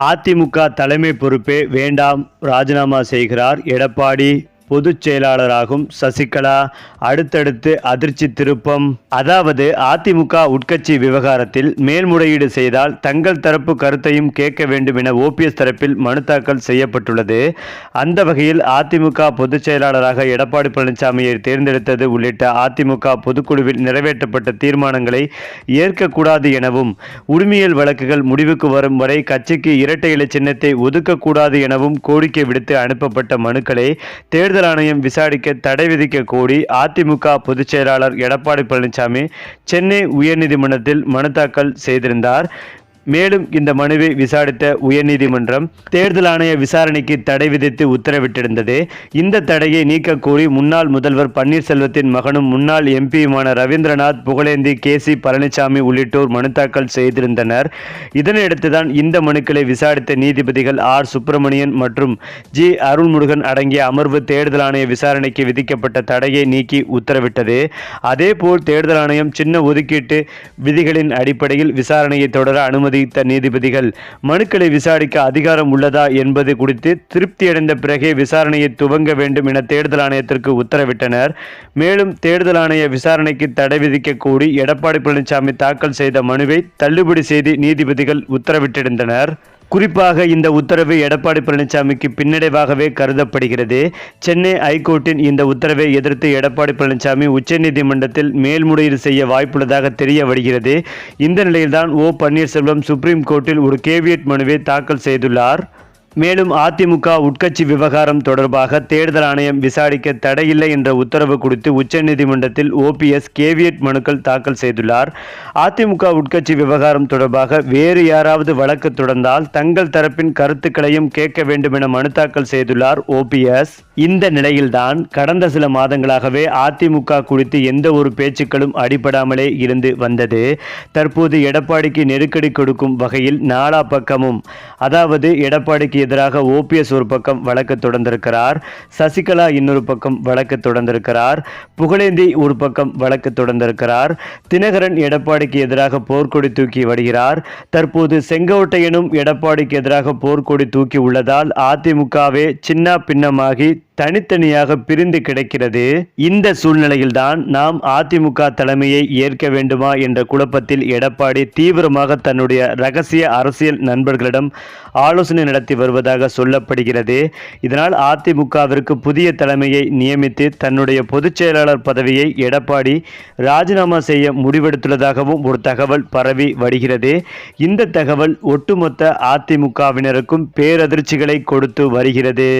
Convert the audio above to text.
அதிமுக தலைமை பொறுப்பே வேண்டாம் ராஜினாமா செய்கிறார் எடப்பாடி பொதுச் செயலாளராகும் சசிகலா. அடுத்தடுத்து அதிர்ச்சி திருப்பம். அதாவது அதிமுக உட்கட்சி விவகாரத்தில் மேல்முறையீடு செய்தால் தங்கள் தரப்பு கருத்தையும் கேட்க வேண்டும் என ஓபிஎஸ் தரப்பில் மனு தாக்கல் செய்யப்பட்டுள்ளது. அந்த வகையில் அதிமுக பொதுச் செயலாளராக எடப்பாடி பழனிசாமியை தேர்ந்தெடுத்தது உள்ளிட்ட அதிமுக பொதுக்குழுவில் நிறைவேற்றப்பட்ட தீர்மானங்களை ஏற்கக்கூடாது எனவும் உரிமையல் வழக்குகள் முடிவுக்கு வரும் வரை கட்சிக்கு இரட்டை இலை சின்னத்தை ஒதுக்கக்கூடாது எனவும் கோரிக்கை விடுத்து அனுப்பப்பட்ட மனுக்களை தேர்தல் ஆணையம் விசாரிக்க தடை விதிக்க கோரி அதிமுக பொதுச் செயலாளர் எடப்பாடி பழனிசாமி சென்னை உயர்நீதிமன்றத்தில் மனு தாக்கல் செய்திருந்தார். மேலும் இந்த மனுவை விசாரித்த உயர்நீதிமன்றம் தேர்தல் ஆணைய விசாரணைக்கு தடை விதித்து உத்தரவிட்டிருந்தது. இந்த தடையை நீக்க கோரி முன்னாள் முதல்வர் பன்னீர்செல்வத்தின் மகனும் முன்னாள் எம்பியுமான ரவீந்திரநாத் புகழேந்தி கே. சி. பழனிசாமி உள்ளிட்டோர் மனு தாக்கல் செய்திருந்தனர். இதனையடுத்துதான் இந்த மனுக்களை விசாரித்த நீதிபதிகள் ஆர். சுப்பிரமணியன் மற்றும் ஜி. அருள்முருகன் அடங்கிய அமர்வு தேர்தல் ஆணைய விசாரணைக்கு விதிக்கப்பட்ட தடையை நீக்கி உத்தரவிட்டது. அதேபோல் தேர்தல் ஆணையம் சின்ன ஒதுக்கீட்டு விதிகளின் அடிப்படையில் விசாரணையை தொடர அனுமதி அனுமதித்த நீதிபதிகள் மனுக்களை விசாரிக்க அதிகாரம் உள்ளதா என்பது குறித்து திருப்தியடைந்த பிறகே விசாரணையை துவங்க வேண்டும் என தேர்தல் ஆணையத்திற்கு உத்தரவிட்டனர். மேலும் தேர்தல் ஆணைய விசாரணைக்கு தடை விதிக்க கோரி எடப்பாடி பழனிசாமி தாக்கல் செய்த மனுவை தள்ளுபடி செய்து நீதிபதிகள் உத்தரவிட்டிருந்தனர். குறிப்பாக இந்த உத்தரவு எடப்பாடி பழனிசாமிக்கு பின்னடைவாகவே கருதப்படுகிறது. சென்னை ஐகோர்ட்டின் இந்த உத்தரவை எதிர்த்து எடப்பாடி பழனிசாமி உச்சநீதிமன்றத்தில் மேல்முறையீடு செய்ய வாய்ப்புள்ளதாக தெரிய வருகிறது இந்த நிலையில்தான் ஓ பன்னீர்செல்வம் சுப்ரீம் கோர்ட்டில் ஒரு கேவியட் மனுவை தாக்கல் செய்துள்ளார். மேலும் அதிமுக உட்கட்சி விவகாரம் தொடர்பாக தேர்தல் ஆணையம் விசாரிக்க தடையில்லை என்ற உத்தரவு குறித்து உச்சநீதிமன்றத்தில் ஓபிஎஸ் கேவியட் மனுக்கள் தாக்கல் செய்துள்ளார். அதிமுக உட்கட்சி விவகாரம் தொடர்பாக வேறு யாராவது வழக்கு தொடர்ந்தால் தங்கள் தரப்பின் கருத்துக்களையும் கேட்க வேண்டும் என மனு தாக்கல் செய்துள்ளார் ஓபிஎஸ் இந்த நிலையில்தான் கடந்த சில மாதங்களாகவே அதிமுக குறித்து எந்த ஒரு பேச்சுக்களும் அடிபடாமலே இருந்து வந்தது. தற்போது எடப்பாடிக்கு நெருக்கடி கொடுக்கும் வகையில் நாலா பக்கமும். அதாவது எடப்பாடிக்கு எதிராக ஓபிஎஸ் ஒரு பக்கம் வழக்கு தொடர்ந்திருக்கிறார் சசிகலா இன்னொரு பக்கம் வழக்கு தொடர்ந்திருக்கிறார் புகழேந்தி ஒரு பக்கம் வழக்கு தொடர்ந்திருக்கிறார் தினகரன் எடப்பாடிக்கு எதிராக போர்க்கொடி தூக்கி வருகிறார் தற்போது செங்கோட்டையனும் எடப்பாடிக்கு எதிராக போர்க்கொடி தூக்கி உள்ளதால் அதிமுகவே சின்ன பின்னமாகி தனித்தனியாக பிரிந்து கிடக்கிறது. இந்த சூழ்நிலையில்தான் நாம் அதிமுக தலைமையை ஏற்க வேண்டுமா என்ற குழப்பத்தில் எடப்பாடி தீவிரமாக தன்னுடைய ரகசிய அரசியல் நண்பர்களிடம் ஆலோசனை நடத்தி வருவதாக சொல்லப்படுகிறது. இதனால் அதிமுகவிற்கு புதிய தலைமையை நியமித்து தன்னுடைய பொதுச் செயலாளர் பதவியை எடப்பாடி ராஜினாமா செய்ய முடிவெடுத்துள்ளதாகவும் ஒரு தகவல் பரவி வருகிறது. இந்த தகவல் ஒட்டுமொத்த அதிமுகவினருக்கும் பேரதிர்ச்சிகளை கொடுத்து வருகிறது.